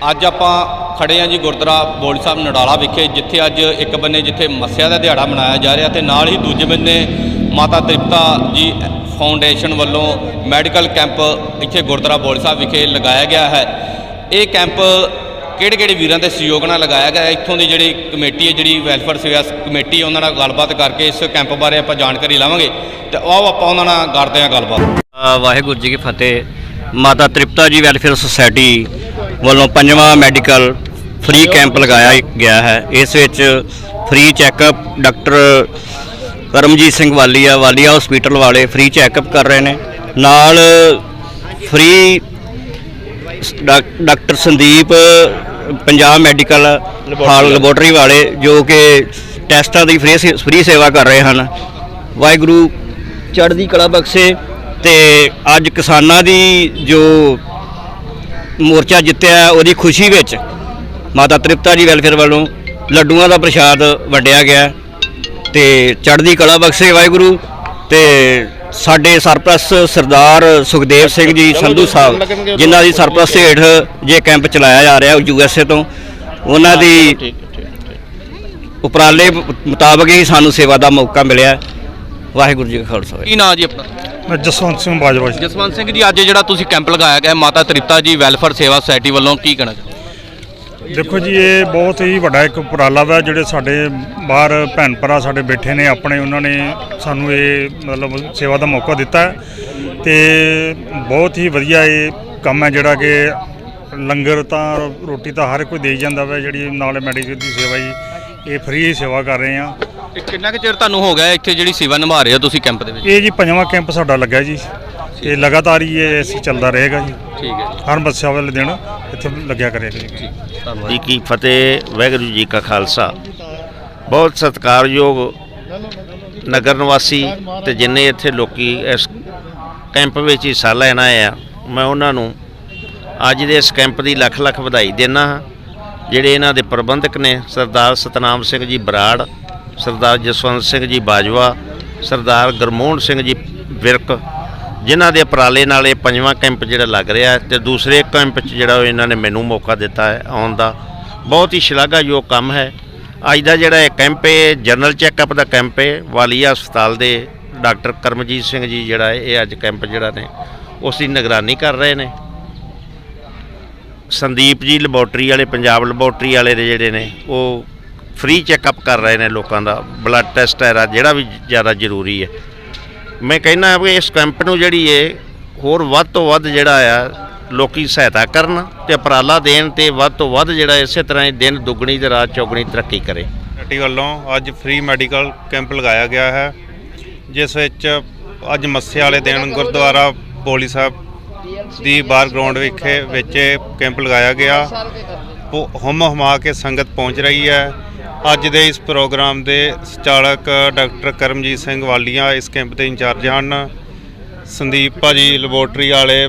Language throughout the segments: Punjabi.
ਅੱਜ ਆਪਾਂ ਖੜੇ ਹਾਂ ਜੀ ਗੁਰਦੁਆਰਾ ਬੋੜੀ ਸਾਹਿਬ ਨਡਾਲਾ ਵਿਖੇ, ਜਿੱਥੇ ਅੱਜ ਇੱਕ ਬੰਨੇ ਜਿੱਥੇ ਮੱਸਿਆ ਦਾ ਦਿਹਾੜਾ ਮਨਾਇਆ ਜਾ ਰਿਹਾ ਤੇ ਨਾਲ ਹੀ ਦੂਜੇ ਬੰਨੇ ਮਾਤਾ ਤ੍ਰਿਪਤਾ ਜੀ ਫਾਊਂਡੇਸ਼ਨ ਵੱਲੋਂ ਮੈਡੀਕਲ ਕੈਂਪ ਇੱਥੇ ਗੁਰਦੁਆਰਾ ਬੋੜੀ ਸਾਹਿਬ ਵਿਖੇ ਲਗਾਇਆ ਗਿਆ ਹੈ। ਇਹ ਕੈਂਪ ਕਿਹੜੇ ਕਿਹੜੇ ਵੀਰਾਂ ਦੇ ਸਹਿਯੋਗ ਨਾਲ ਲਗਾਇਆ ਗਿਆ? ਇੱਥੋਂ ਦੀ ਜਿਹੜੀ ਕਮੇਟੀ ਹੈ, ਜਿਹੜੀ ਵੈਲਫੇਅਰ ਸੇਵਾ ਕਮੇਟੀ ਉਹਨਾਂ ਨਾਲ ਗੱਲਬਾਤ ਕਰਕੇ ਇਸ ਕੈਂਪ ਬਾਰੇ ਆਪਾਂ ਜਾਣਕਾਰੀ ਲਵਾਂਗੇ। ਤੇ ਆਓ ਆਪਾਂ ਉਹਨਾਂ ਨਾਲ ਕਰਦੇ ਹਾਂ ਗੱਲਬਾਤ। ਵਾਹਿਗੁਰੂ ਜੀ ਕੀ ਫਤਿਹ। ਮਾਤਾ ਤ੍ਰਿਪਤਾ ਜੀ ਵੈਲਫੇਅਰ ਸੁਸਾਇਟੀ ਵੱਲੋਂ ਪੰਜਵਾਂ ਮੈਡੀਕਲ ਫ੍ਰੀ ਕੈਂਪ ਲਗਾਇਆ ਗਿਆ ਹੈ। ਇਸ ਵਿੱਚ free checkup doctor Karamjit Singh Walia Walia hospital ਵਾਲੇ ਫ੍ਰੀ ਚੈੱਕਅਪ ਕਰ ਰਹੇ ਨੇ। ਨਾਲ free doctor Sandeep Punjab medical hall laboratory ਵਾਲੇ ਜੋ ਕਿ ਟੈਸਟਾਂ ਦੀ ਫ੍ਰੀ ਫ੍ਰੀ ਸੇਵਾ ਕਰ ਰਹੇ ਹਨ। ਵਾਹਿਗੁਰੂ ਚੜ੍ਹਦੀ ਕਲਾ ਬਖਸ਼ੇ ਤੇ ਅੱਜ ਕਿਸਾਨਾਂ ਦੀ ਜੋ ਮੋਰਚਾ ਜਿੱਤਿਆ ਉਹਦੀ ਖੁਸ਼ੀ ਵਿੱਚ ਮਾਤਾ ਤ੍ਰਿਪਤਾ ਜੀ ਵੈਲਫੇਅਰ ਵੱਲੋਂ ਲੱਡੂਆਂ ਦਾ ਪ੍ਰਸ਼ਾਦ ਵੰਡਿਆ ਗਿਆ ਤੇ ਚੜ੍ਹਦੀ ਕਲਾ ਬਖਸ਼ੇ ਵਾਹਿਗੁਰੂ ਤੇ ਸਾਡੇ ਸਰਪ੍ਰਸਤ ਸਰਦਾਰ ਸੁਖਦੇਵ ਸਿੰਘ ਜੀ ਸੰਧੂ ਸਾਹਿਬ ਜਿਨ੍ਹਾਂ ਦੀ ਸਰਪ੍ਰਸਤ ਹੇਠ ਜੇ ਕੈਂਪ ਚਲਾਇਆ ਜਾ ਰਿਹਾ ਯੂ ਐਸ ਏ ਤੋਂ ਉਹਨਾਂ ਦੀ ਉਪਰਾਲੇ ਮੁਤਾਬਕ ਹੀ ਸਾਨੂੰ ਸੇਵਾ ਦਾ ਮੌਕਾ ਮਿਲਿਆ ਵਾਹਿਗੁਰੂ ਜੀ ਕਾ ਖਾਲਸਾ। ਕੀ ਨਾਂ ਜੀ ਆਪਣਾ? ਮੈਂ ਜਸਵੰਤ ਸਿੰਘ ਬਾਜਵਾ ਜੀ। ਜਸਵੰਤ ਸਿੰਘ ਜੀ ਅੱਜ ਜਿਹੜਾ ਤੁਸੀਂ ਕੈਂਪ ਲਗਾਇਆ ਗਿਆ ਹੈ, ਮਾਤਾ ਤ੍ਰਿਪਤਾ ਜੀ ਵੈਲਫੇਅਰ ਸੇਵਾ ਸੁਸਾਇਟੀ ਵੱਲੋਂ ਕੀ ਕਹਿਣਾ ਚਾਹੁੰਦੇ ਦੇਖੋ ਜੀ ਇਹ ਬਹੁਤ ਹੀ ਵੱਡਾ ਇੱਕ ਉਪਰਾਲਾ ਵਾ ਜਿਹੜੇ ਸਾਡੇ ਬਾਹਰ ਭੈਣ ਭਰਾ ਸਾਡੇ ਬੈਠੇ ਨੇ ਆਪਣੇ ਉਹਨਾਂ ਨੇ ਸਾਨੂੰ ਇਹ ਮਤਲਬ ਸੇਵਾ ਦਾ ਮੌਕਾ ਦਿੱਤਾ ਹੈ ਤੇ ਬਹੁਤ ਹੀ ਵਧੀਆ ਇਹ ਕੰਮ ਹੈ ਜਿਹੜਾ ਕਿ ਲੰਗਰ ਤਾਂ ਰੋਟੀ ਤਾਂ ਹਰ ਕੋਈ ਦੇ ਹੀ ਜਾਂਦਾ ਵਾ ਜਿਹੜੀ ਨਾਲ ਮੈਡੀਕਲ ਦੀ ਸੇਵਾ ਜੀ ਇਹ ਫ੍ਰੀ ਸੇਵਾ ਕਰ ਰਹੇ ਆ ਇਹ ਕਿੰਨਾ ਕੁ ਚਿਰ ਤੁਹਾਨੂੰ ਹੋ ਗਿਆ ਇੱਥੇ ਜਿਹੜੀ ਸੇਵਾ ਨਿਭਾ ਰਹੇ ਹੋ ਤੁਸੀਂ ਕੈਂਪ ਦੇ ਵਿੱਚ? ਇਹ ਜੀ ਪੰਜਵਾਂ ਕੈਂਪ ਸਾਡਾ ਲੱਗਾ ਜੀ। ਇਹ ਲਗਾਤਾਰ ਹੀ ਇਹ ਅਸੀਂ ਚੱਲਦਾ ਰਹੇਗਾ ਜੀ। ਠੀਕ ਹੈ ਹਰ ਮੱਸਿਆ ਵਾਲੇ ਦਿਨ ਇੱਥੇ ਲੱਗਿਆ ਕਰੇਗਾ ਜੀ ਧੰਨਵਾਦ। ਜੀ ਕੀ ਫਤਿਹ ਵਾਹਿਗੁਰੂ ਜੀ ਕਾ ਖਾਲਸਾ। ਬਹੁਤ ਸਤਿਕਾਰਯੋਗ ਨਗਰ ਨਿਵਾਸੀ ਤੇ ਜਿੰਨੇ ਇੱਥੇ ਲੋਕੀ ਇਸ ਕੈਂਪ ਵਿੱਚ ਹਿੱਸਾ ਲੈਣ ਆਏ ਆ ਮੈਂ ਉਹਨਾਂ ਨੂੰ ਅੱਜ ਦੇ ਇਸ ਕੈਂਪ ਦੀ ਲੱਖ ਲੱਖ ਵਧਾਈ ਦੇਣਾ ਹਾਂ। ਜਿਹੜੇ ਇਹਨਾਂ ਦੇ ਪ੍ਰਬੰਧਕ ਨੇ ਸਰਦਾਰ ਸਤਨਾਮ ਸਿੰਘ ਜੀ ਬਰਾੜ ਸਰਦਾਰ ਜਸਵੰਤ ਸਿੰਘ ਜੀ ਬਾਜਵਾ, ਸਰਦਾਰ ਗਰਮੋਹਨ ਸਿੰਘ ਜੀ ਵਿਰਕ, ਜਿਨ੍ਹਾਂ ਦੇ ਉਪਰਾਲੇ ਨਾਲ ਇਹ ਪੰਜਵਾਂ ਕੈਂਪ ਜਿਹੜਾ ਲੱਗ ਰਿਹਾ ਹੈ ਤੇ ਦੂਸਰੇ ਕੈਂਪ 'ਚ ਜਿਹੜਾ ਉਹ ਇਹਨਾਂ ਨੇ ਮੈਨੂੰ ਮੌਕਾ ਦਿੱਤਾ ਹੈ ਆਉਣ ਦਾ। ਬਹੁਤ ਹੀ ਸ਼ਲਾਘਾਯੋਗ ਕੰਮ ਹੈ। ਅੱਜ ਦਾ ਜਿਹੜਾ ਇਹ ਕੈਂਪ ਹੈ ਜਨਰਲ ਚੈੱਕਅਪ ਦਾ ਕੈਂਪ ਹੈ। ਵਾਲੀਆ ਹਸਪਤਾਲ ਦੇ ਡਾਕਟਰ ਕਰਮਜੀਤ ਸਿੰਘ ਜੀ ਜਿਹੜਾ ਇਹ ਅੱਜ ਕੈਂਪ ਜਿਹੜਾ ਨੇ, ਉਸ ਦੀ ਨਿਗਰਾਨੀ ਕਰ ਰਹੇ ਨੇ। ਸੰਦੀਪ ਜੀ ਲੈਬੋਰਟਰੀ ਵਾਲੇ, ਪੰਜਾਬ ਲੈਬੋਰਟਰੀ ਵਾਲੇ ਦੇ ਜਿਹੜੇ ਨੇ, ਉਹ ਫ੍ਰੀ ਚੈੱਕਅਪ ਕਰ ਰਹੇ ਨੇ ਲੋਕਾਂ ਦਾ ਬਲੱਡ ਟੈਸਟ ਹੈ ਜਿਹੜਾ ਵੀ ਜ਼ਿਆਦਾ ਜ਼ਰੂਰੀ ਹੈ। ਮੈਂ ਕਹਿੰਦਾ ਵੀ ਇਸ ਕੈਂਪ ਨੂੰ ਜਿਹੜੀ ਹੈ ਹੋਰ ਵੱਧ ਤੋਂ ਵੱਧ ਜਿਹੜਾ ਆ, ਲੋਕੀ ਸਹਾਇਤਾ ਕਰਨ ਤੇ ਉਪਰਾਲਾ ਦੇਣ ਤੇ ਵੱਧ ਤੋਂ ਵੱਧ ਜਿਹੜਾ ਇਸੇ ਤਰ੍ਹਾਂ ਹੀ ਦਿਨ ਦੁੱਗਣੀ ਤੇ ਰਾਤ ਚੌਗਣੀ ਤਰੱਕੀ ਕਰੇ। ਸੋਸਾਇਟੀ ਵੱਲੋਂ ਅੱਜ ਫ੍ਰੀ ਮੈਡੀਕਲ ਕੈਂਪ ਲਗਾਇਆ ਗਿਆ ਹੈ, ਜਿਸ ਵਿੱਚ ਅੱਜ ਮੱਸੇ ਵਾਲੇ ਦਿਨ ਗੁਰਦੁਆਰਾ ਬੋਲੀ ਸਾਹਿਬ ਦੀ ਬਾਰ ਗਰਾਊਂਡ ਵਿਖੇ ਵਿੱਚ ਕੈਂਪ ਲਗਾਇਆ ਗਿਆ। ਉਹ ਹਮ ਹਮਾ ਕੇ ਸੰਗਤ ਪਹੁੰਚ ਰਹੀ ਹੈ। ਅੱਜ ਦੇ ਇਸ ਪ੍ਰੋਗਰਾਮ ਦੇ ਸੰਚਾਲਕ ਡਾਕਟਰ ਕਰਮਜੀਤ ਸਿੰਘ ਵਾਲੀਆ ਇਸ ਕੈਂਪ ਦੇ ਇੰਚਾਰਜ ਹਨ। ਸੰਦੀਪ ਭਾਜੀ ਲੈਬੋਰਟਰੀ ਵਾਲੇ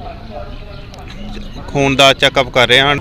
ਖੂਨ ਦਾ ਚੈੱਕਅਪ ਕਰ ਰਹੇ ਹਨ।